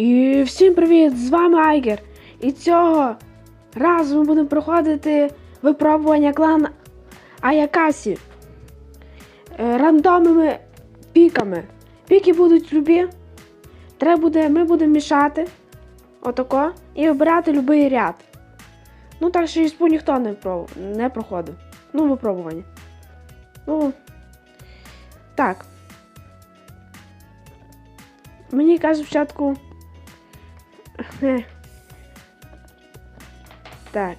І всім привіт! З вами Айгер. І цього разу ми будемо проходити випробування клан Аякасі е, рандомними піками. Піки будуть любі. Треба буде, ми будемо мішати отако і обирати будь-який ряд. Ну так що іспу ніхто не, не проходив. Ну, випробування. Ну. Так. Мені каже спочатку. Так.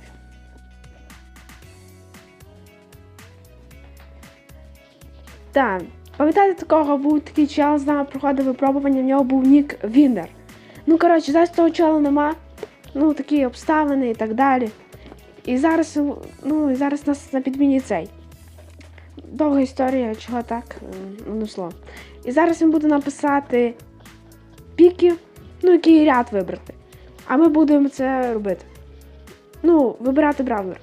Так. Пам'ятаєте, такого був такий чел з нами проходив випробування, в нього був нік Віндер. Ну, коротше, зараз того чела нема. Ну, такі обставини і так далі. І зараз, ну, і зараз нас на підміні цей. Довга історія, чого так ну, слово. І зараз він буде написати піки, ну, який ряд вибрати. А ми будемо це робити. Ну, вибирати бравлер.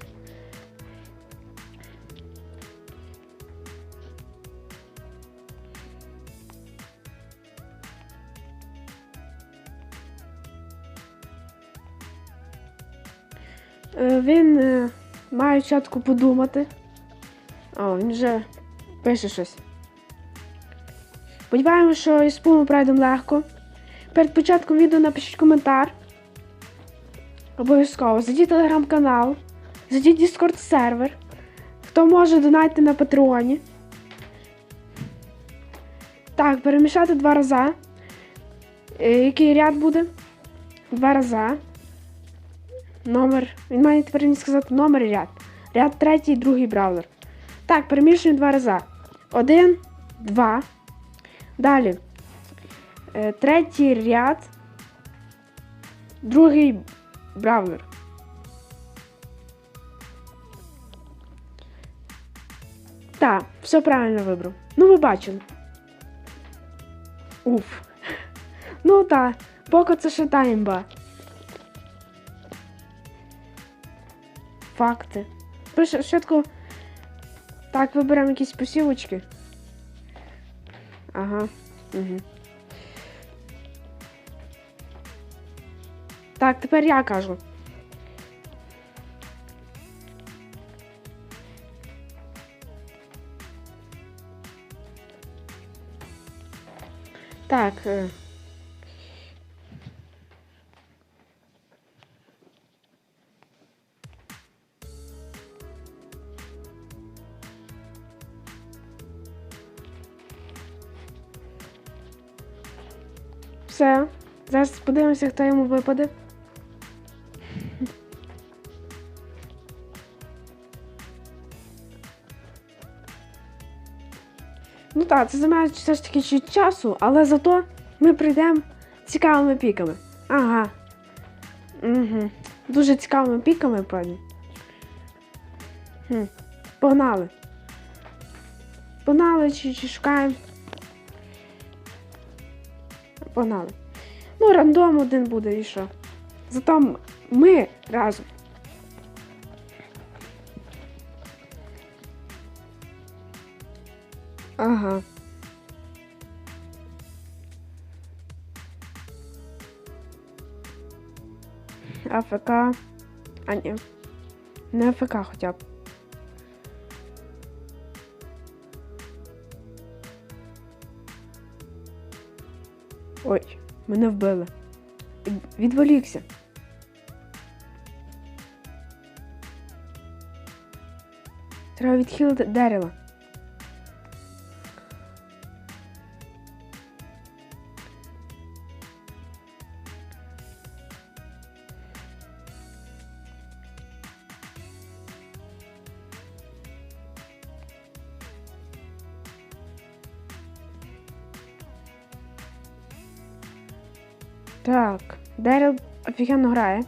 Е, Він е, має чітко подумати. О, він вже пише щось. Сподіваємося, що із ми пройдемо легко. Перед початком відео напишіть коментар. Обов'язково. Зайдіть телеграм-канал, зайдіть Discord сервер. Хто може донати на Патреоні. Так, перемішати два рази. Е, Який ряд буде? Два рази. Номер. Він має тепер мені сказати номер і ряд. Ряд третій, другий браузер. Так, перемішуємо два рази. Один, два. Далі. Е, третій ряд. Другий браузер. Так, все правильно вибрав. Ну, ви бачили. Уф. Ну так, поки це ще та імба. Факти. Пише спочатку. Так, виберемо якісь посівочки. Ага. Угу. Так, тепер я кажу. Так. е. Все. Зараз подивимося, хто йому випаде. Так, це займає все ж таки часу, але зато ми прийдемо цікавими піками. Ага. Угу. Дуже цікавими піками, пані. Хм. Погнали. Погнали чи, чи шукаємо. Погнали. Ну, рандом один буде і що. Зато ми разом. Ага. АФК. А ні. Не АФК хоча б. Ой, мене вбили. Відволікся. Треба відхилити дерево. Так, Дерел офігенно грає.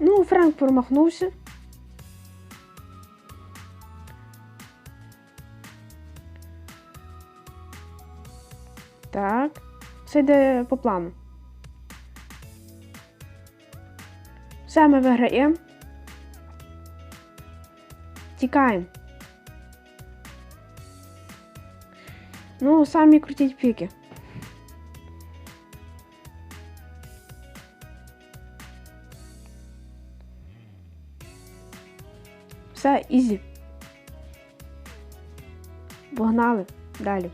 Ну, Френк промахнувся. Так. Все йде по плану. Ми виграємо. Тікаємо. Ну, самі крутіть піки. Все, ізі. Погнали далі.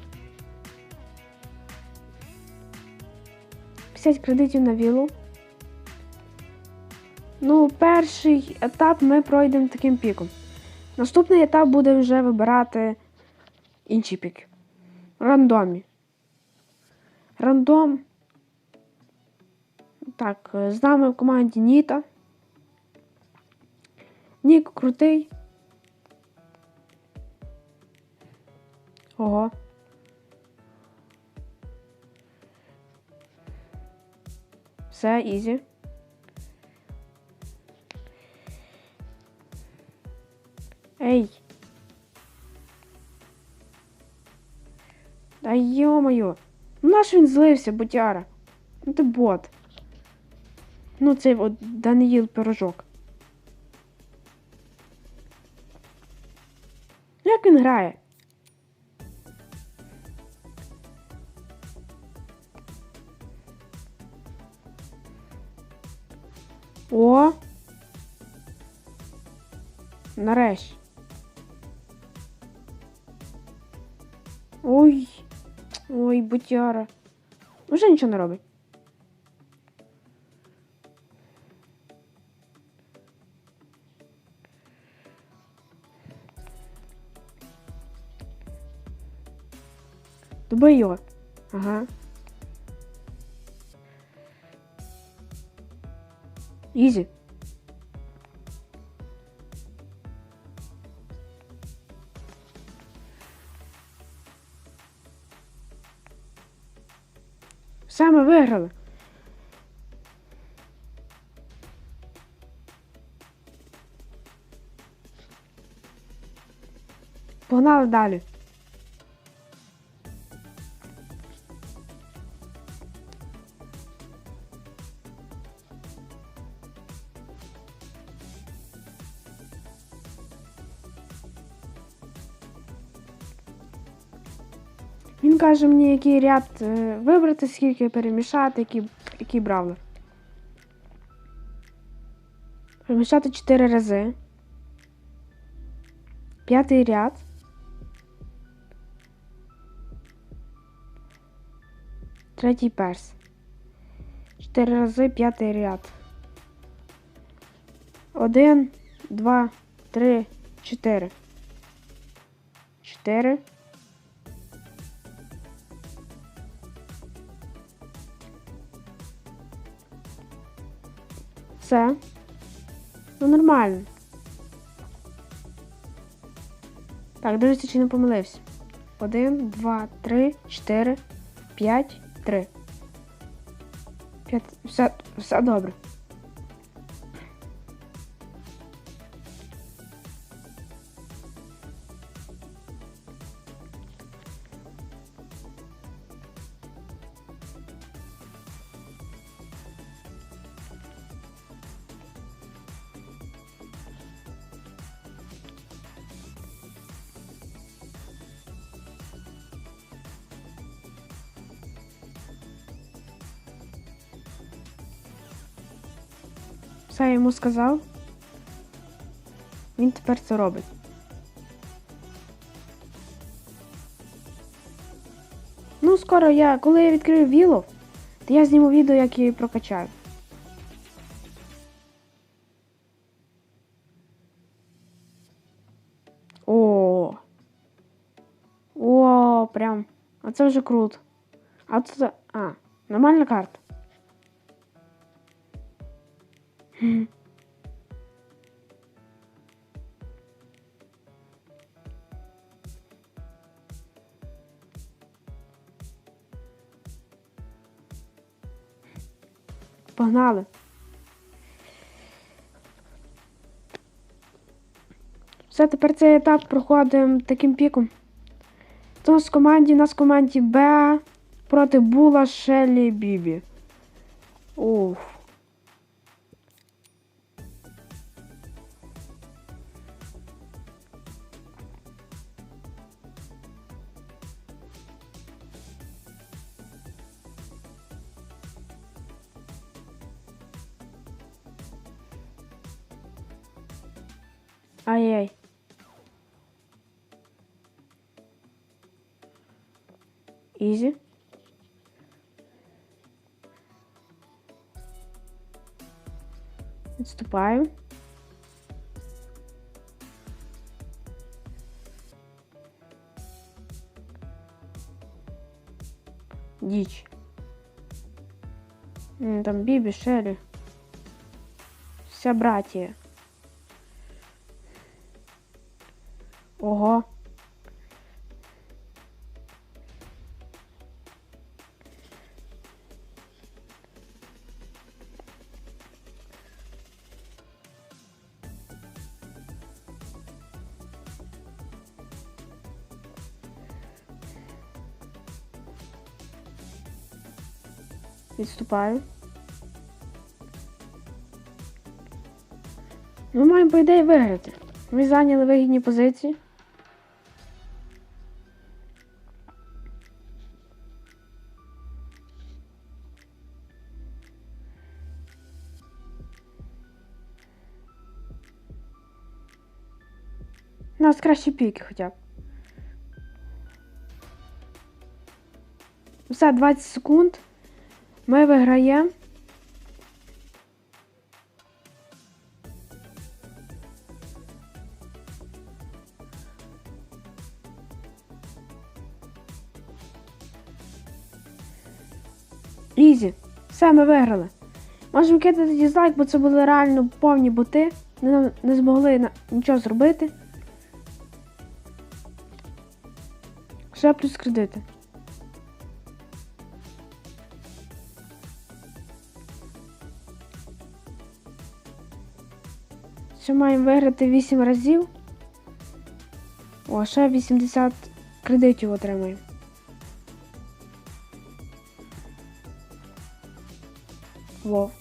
50 кредитів на вілу. Ну, перший етап ми пройдемо таким піком. Наступний етап буде вже вибирати інші піки. Рандомі. Рандом. Так, з нами в команді Ніта. Нік крутий. Ого. Все, ізі. Ей. Да йо-моє. Ну наш він злився, бутяра. Ну ти бот. Ну цей от Даниїл пирожок. Як він грає? О! Нарешті. Ой. Ой, бутяра. Уже нічого не робить. Добий його. Ага. Ізі. Виграли. Погнали далі. каже мені, який ряд е, вибрати, скільки перемішати, який, який бравлер. Перемішати 4 рази. П'ятий ряд. Третій перс. 4 рази п'ятий ряд. 1, 2, 3, 4. 4. Це. Ну, нормально. Так, дивіться, чи не помилився. 1, 2, 3, 4, 5, 3. 5. Все, все добре. Все я йому сказав. Він тепер це робить. Ну, скоро я, коли я відкрию віло, то я зніму відео, як я її прокачаю. О. О, прям. А це вже круто. А це. А, нормальна карта. Погнали. Все, тепер цей етап проходимо таким піком. У нас в команді, нас в команді Б проти Була Шелі Бібі. Ай-яй. Ізі. Відступаю. Діч. М, Там Бібі, Шелі. Вся братія. Ого. Відступаю. Ми маємо, по ідеї, виграти. Ми зайняли вигідні позиції. Нас кращі піки хоча б. Все, 20 секунд. Ми виграємо. Ізі. Все, ми виграли. Можемо кидати дізлайк, бо це були реально повні боти. Не, не змогли нічого зробити. Ще плюс кредити. Ще маємо виграти 8 разів. О, ще 80 кредитів отримаємо. Вов.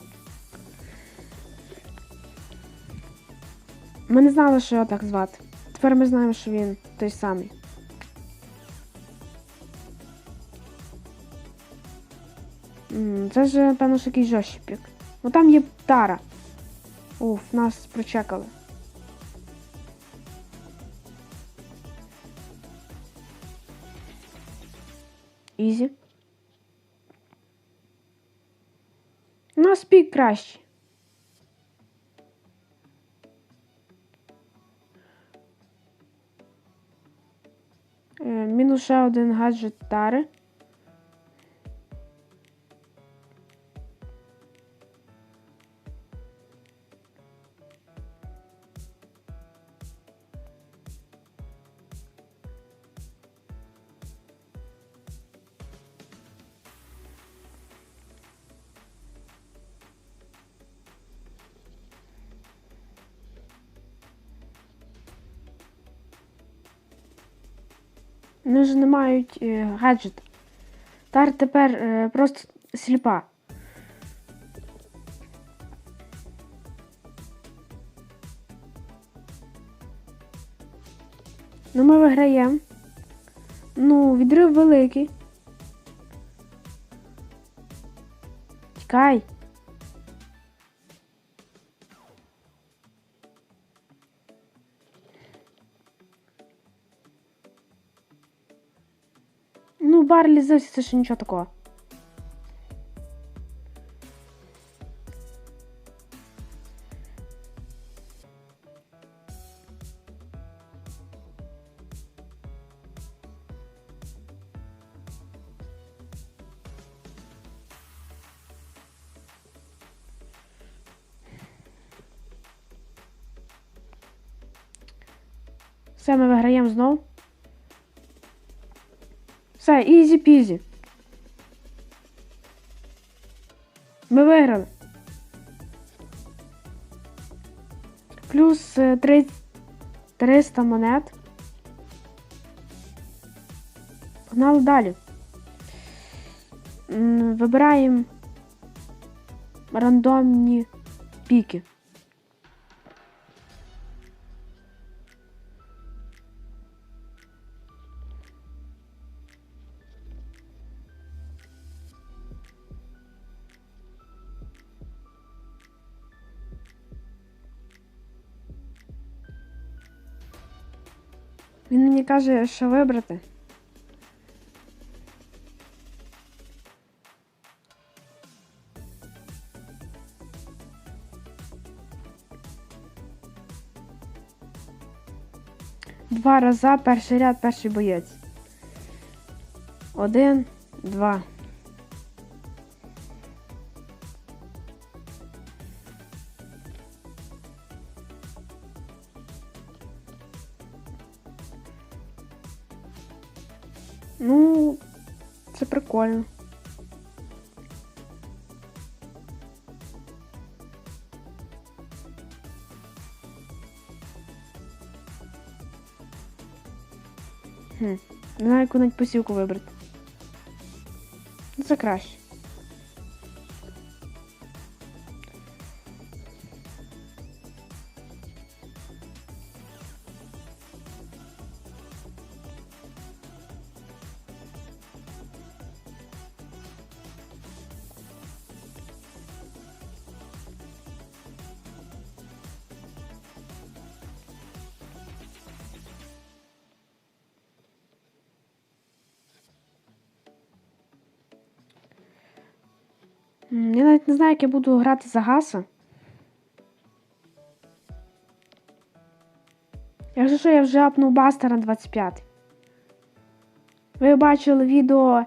Ми не знали, що його так звати. Тепер ми знаємо, що він той самий. Це ж, напевно, що якийсь жорсткий пік. Ну там є Тара. Уф, нас прочекали. Ізі. Нас пік кращий. Е, Мінус ще один гаджет тари. Вони ж не мають е, гаджета. Тар тепер е, просто сліпа. Ну, ми виграємо. Ну, відрив великий. Тікай. Зовсім це ще нічого такого. Все, ми виграємо знову. Все, ізі пізі. Ми виграли. Плюс е, 300 монет. Погнали далі. Вибираємо рандомні піки. Мені каже, що вибрати. Два рази перший ряд, перший боєць. Один, два. Прикольно. Хм. Не знаю, яку навіть посілку вибрати. Ну, це краще. Я навіть не знаю, як я буду грати за гаса. Якщо що, я вже апнув бастер на 25. Ви бачили відео,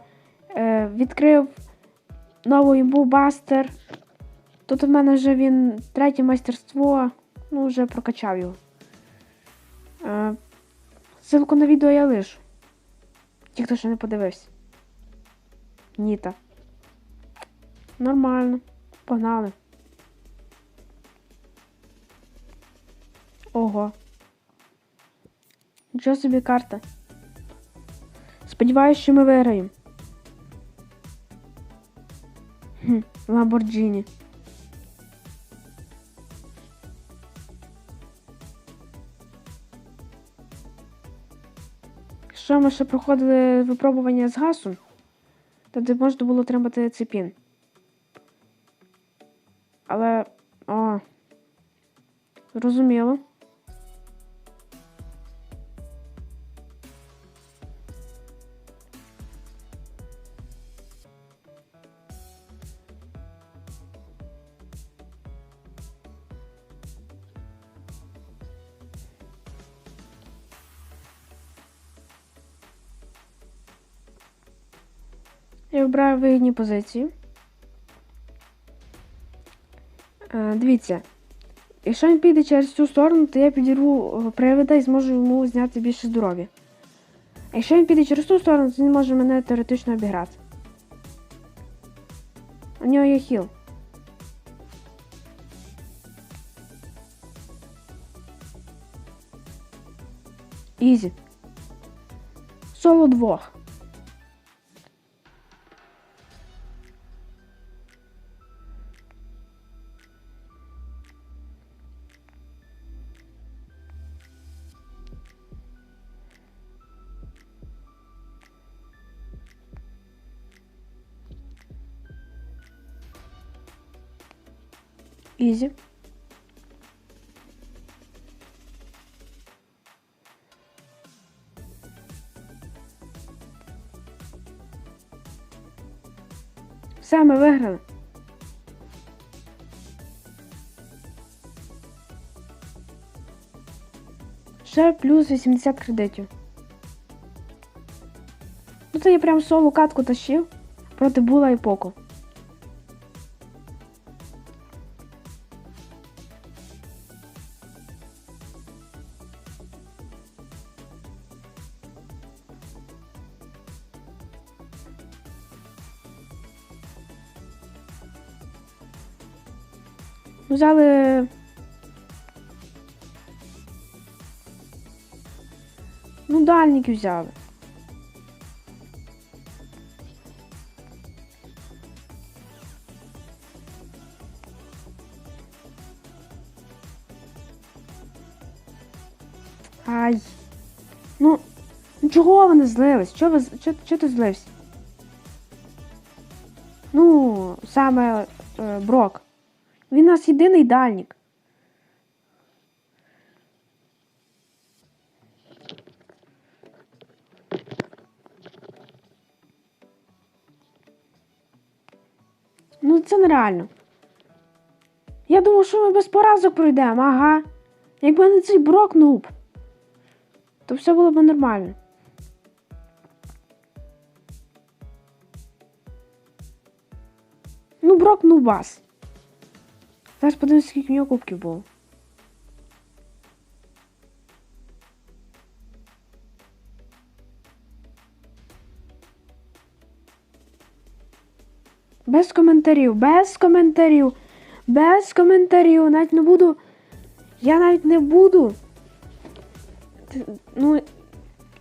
е, відкрив нову імбу бастер. Тут у мене вже він третє майстерство, ну вже прокачав його. Е, ссылку на відео я лишу. Ті, хто ще не подивився. Ніта. Нормально. Погнали. Ого. Нічого собі карта. Сподіваюсь, що ми виграємо. Хм, Ламборджині. Що ми ще проходили випробування з гасом, тоді можна було отримати цепін. Але. О. Зрозуміло. Я вибираю вигідні позиції. Дивіться, якщо він піде через цю сторону, то я підірву е, привида і зможу йому зняти більше здоров'я. А якщо він піде через ту сторону, то він може мене теоретично обіграти. У нього є хіл. Ізі. Соло двох. Ізі. Все, ми виграли. Ще плюс 80 кредитів. Ну то я прям соло катку тащив проти Була і Поко. Взяли. Ну, дальники взяли. Ай. Ну, ну чого вони злились? Чого ви чого, чого ти злився? Ну, саме е, Брок. Він нас єдиний дальнік. Ну, це нереально. Я думав, що ми без поразок пройдемо, ага. Якби не цей брок нуб, то все було б нормально. Ну, брок нубас. Зараз подивимось, скільки в нього кубків було. Без коментарів, без коментарів, без коментарів. Навіть не буду. Я навіть не буду. Ну,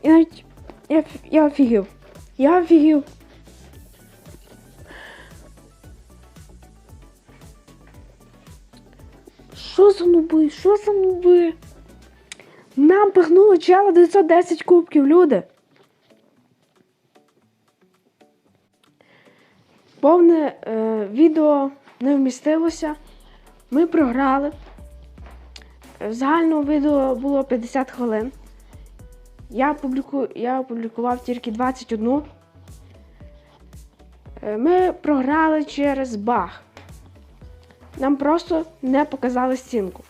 я навіть. Я, я офігів. Я офігів. За нуби? Що за нуби? Нам пихнуло чела 910 кубків, люди. Повне е, відео не вмістилося. Ми програли. В загальному відео було 50 хвилин. Я, публіку... Я опублікував тільки 21. Е, Ми програли через баг. Нам просто не показали стінку.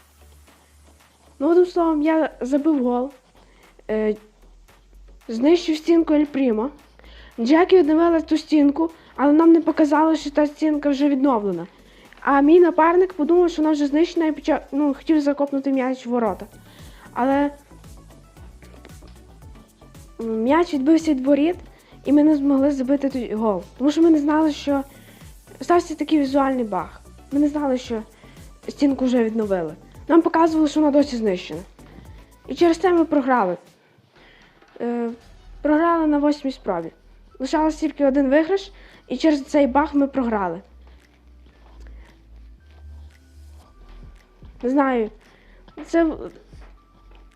Ну, одним словом, я забив гол. Е, знищив стінку Ель Прімо. Джекі відновила ту стінку, але нам не показали, що та стінка вже відновлена. А мій напарник подумав, що вона вже знищена і почав, ну, хотів закопнути м'яч в ворота. Але м'яч відбився від воріт, і ми не змогли забити гол. Тому що ми не знали, що стався такий візуальний баг. Ми не знали, що стінку вже відновили. Нам показували, що вона досі знищена. І через це ми програли. Е, програли на восьмій спробі. Лишалось тільки один виграш, і через цей баг ми програли. Не знаю. Це.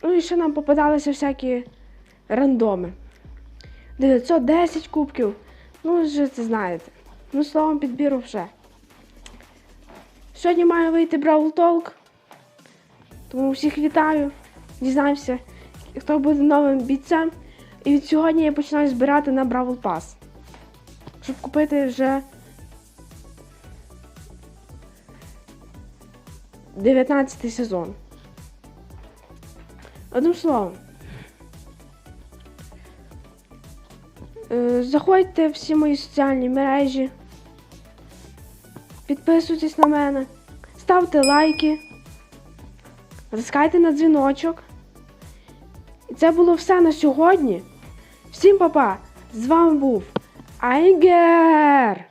Ну і ще нам попадалися всякі рандоми. 910 кубків. Ну, вже це знаєте. Ну, словом, підбіру вже. Сьогодні має вийти Бравл Толк. Тому всіх вітаю. Дізнався, хто буде новим бійцем. І від сьогодні я починаю збирати на Бравл Pass. Щоб купити вже 19 сезон. Одним словом. Е, Заходьте в всі мої соціальні мережі. Підписуйтесь на мене, ставте лайки, затискайте на дзвіночок. І це було все на сьогодні. Всім па-па! З вами був Айгер!